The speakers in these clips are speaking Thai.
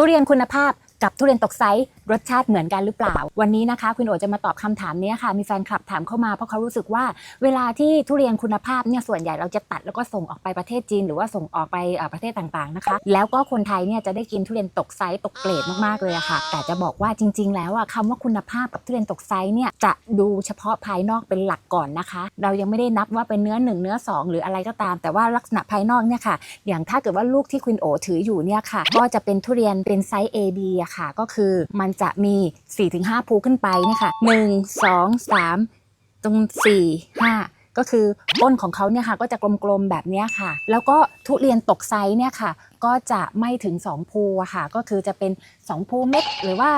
ทุเรียนคุณภาพกับทุเรียนตกไซส์รสชาติเหมือนกันหรือเปล่า วันนี้นะคะ คุณโอจะมาตอบคำถามนี้ค่ะ มีแฟนคลับถามเข้ามาเพราะเขารู้สึกว่า เวลาที่ทุเรียนคุณภาพเนี่ยส่วนใหญ่เราจะตัดแล้วก็ส่งออกไปประเทศจีน หรือว่าส่งออกไปประเทศต่างๆนะคะ แล้วก็คนไทยเนี่ยจะได้กินทุเรียนตกไซส์ตกเกรดมากๆเลยอะค่ะ แต่จะบอกว่าจริง ๆ แล้วอะคำว่าคุณภาพกับทุเรียนตกไซส์เนี่ยจะดูเฉพาะภายนอกเป็นหลักก่อนนะคะ เรายังไม่ได้นับว่าเป็นเนื้อหนึ่งเนื้อสองหรืออะไรก็ตาม แต่ว่าลักษณะภายนอกเนี่ยค่ะ อย่างถ้าเกิดว่าลูกที่คุณโอถืออยู่เนี่ยค่ะ ก็จะเป็นทุเรียนเป็นไซส์ A B อะค่ะ ก็คือมันจะมี 4-5 ภูขึ้นไปเนี่ยค่ะ1 2 3 ตรง 4 5 ก็คือก้นของเขาเนี่ยค่ะก็จะกลมๆแบบนี้ค่ะ แล้วก็ทุเรียนตกไซส์เนี่ยค่ะ ก็จะไม่ถึง 2 ภูอะค่ะ ก็คือจะเป็น 2 ภูเม็ดหรือว่า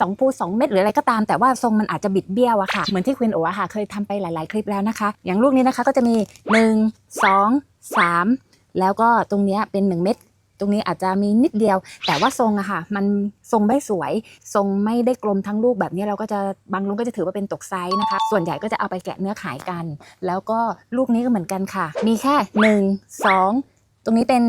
สองภูสองเม็ดหรืออะไรก็ตามแต่ว่าทรงมันอาจจะบิดเบี้ยวอะค่ะ เหมือนที่ควินโออะค่ะ เคยทำไปหลาย ๆ คลิปแล้วนะคะ อย่างลูกนี้นะคะก็จะมี 1 2 3 แล้วก็ตรงเนี้ยเป็น 1 เม็ด ตรงนี้อาจจะมีนิดเดียว แต่ว่าทรงอะค่ะมันทรงไม่สวย ทรงไม่ได้กลมทั้งลูกแบบนี้เราก็จะบางลุงก็จะถือว่าเป็นตกไซส์นะคะ ส่วนใหญ่ก็จะเอาไปแกะเนื้อขายกัน แล้วก็ลูกนี้ก็เหมือนกันค่ะ มีแค่หนึ่งสองตรงนี้เป็น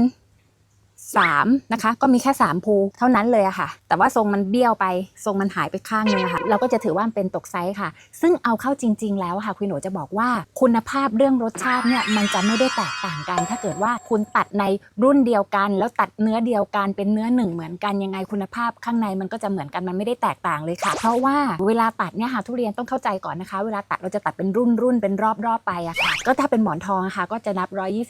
สามนะคะก็มีแค่สามภูเท่านั้นเลยอะค่ะ แต่ว่าทรงมันเบี้ยวไป ทรงมันหายไปข้างนึงอะค่ะ เราก็จะถือว่ามันเป็นตกไซส์ค่ะ ซึ่งเอาเข้าจริง ๆ แล้วค่ะคุณหนูจะบอกว่าคุณภาพเรื่องรสชาติเนี่ยมันจะไม่ได้แตกต่างกัน ถ้าเกิดว่าคุณตัดในรุ่นเดียวกัน แล้วตัดเนื้อเดียวกันเป็นเนื้อหนึ่งเหมือนกันยังไงคุณภาพข้างในมันก็จะเหมือนกันมันไม่ได้แตกต่างเลยค่ะ เพราะว่าเวลาตัดเนี่ยค่ะทุเรียนต้องเข้าใจก่อนนะคะ เวลาตัดเราจะตัดเป็นรุ่นรุ่นๆเป็นรอบรอบๆไปอะค่ะ ก็ถ้าเป็นหมอนทองอะค่ะก็จะนับ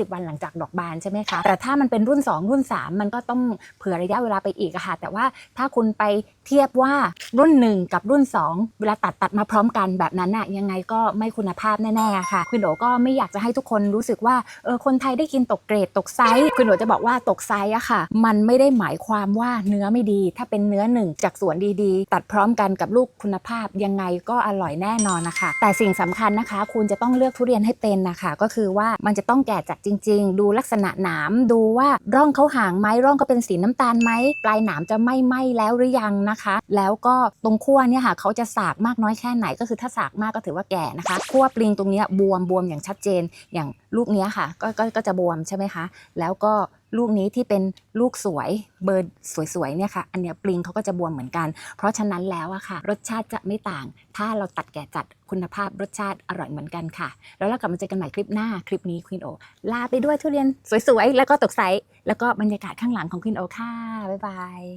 120 วันหลังจากดอกบานใช่ไหมคะแต่ถ้ามันเป็นรุ่น 2 รุ่น 3มันก็ต้องเผื่อระยะเวลาไปอีกค่ะแต่ว่าถ้าคุณไปเทียบว่ารุ่น 1 กับรุ่น 2 เวลาตัดตัดมาพร้อมกันแบบนั้นอะยังไงก็ไม่คุณภาพแน่ๆค่ะคุณโอก็ไม่อยากจะให้ทุกคนรู้สึกว่าเออคนไทยได้กินตกเกรดตกไซส์คุณโอจะบอกว่าตกไซส์อะค่ะ มันไม่ได้หมายความว่าเนื้อไม่ดี ถ้าเป็นเนื้อหนึ่งจากสวนดีๆ ตัดพร้อมกันกับลูกคุณภาพยังไงก็อร่อยแน่นอนนะคะ แต่สิ่งสำคัญนะคะ คุณจะต้องเลือกทุเรียนให้เป็นนะคะ ก็คือว่ามันจะต้องแก่จัดจริง ๆ ดูลักษณะหนามดูว่าร่องเขาห่างไหมร่องก็เป็นสีน้ำตาลไหมปลายหนามจะไม่ไหม้แล้วหรือยังนะคะ แล้วก็ตรงขั้วเนี่ยค่ะเขาจะสากมากน้อยแค่ไหนก็คือถ้าสากมากก็ถือว่าแก่นะคะขั้วปลิงตรงนี้บวมบวมอย่างชัดเจนอย่างรูปนี้ค่ะกก็ก็จะบวมใช่ไหมคะ แล้วก็ ลูกนี้ที่เป็นลูกสวยเบอร์สวยๆเนี่ยค่ะ อันเนี้ยปลิงเขาก็จะบวมเหมือนกัน เพราะฉะนั้นแล้วอะค่ะ รสชาติจะไม่ต่าง ถ้าเราตัดแกะจัดคุณภาพรสชาติอร่อยเหมือนกันค่ะ แล้วเรากลับมาเจอกันใหม่คลิปหน้าคลิปนี้ควีนโอลาไปด้วยทุเรียนสวยๆ แล้วก็ตกไซส์แล้วก็บรรยากาศข้างหลังของควีนโอค่ะบ๊ายบาย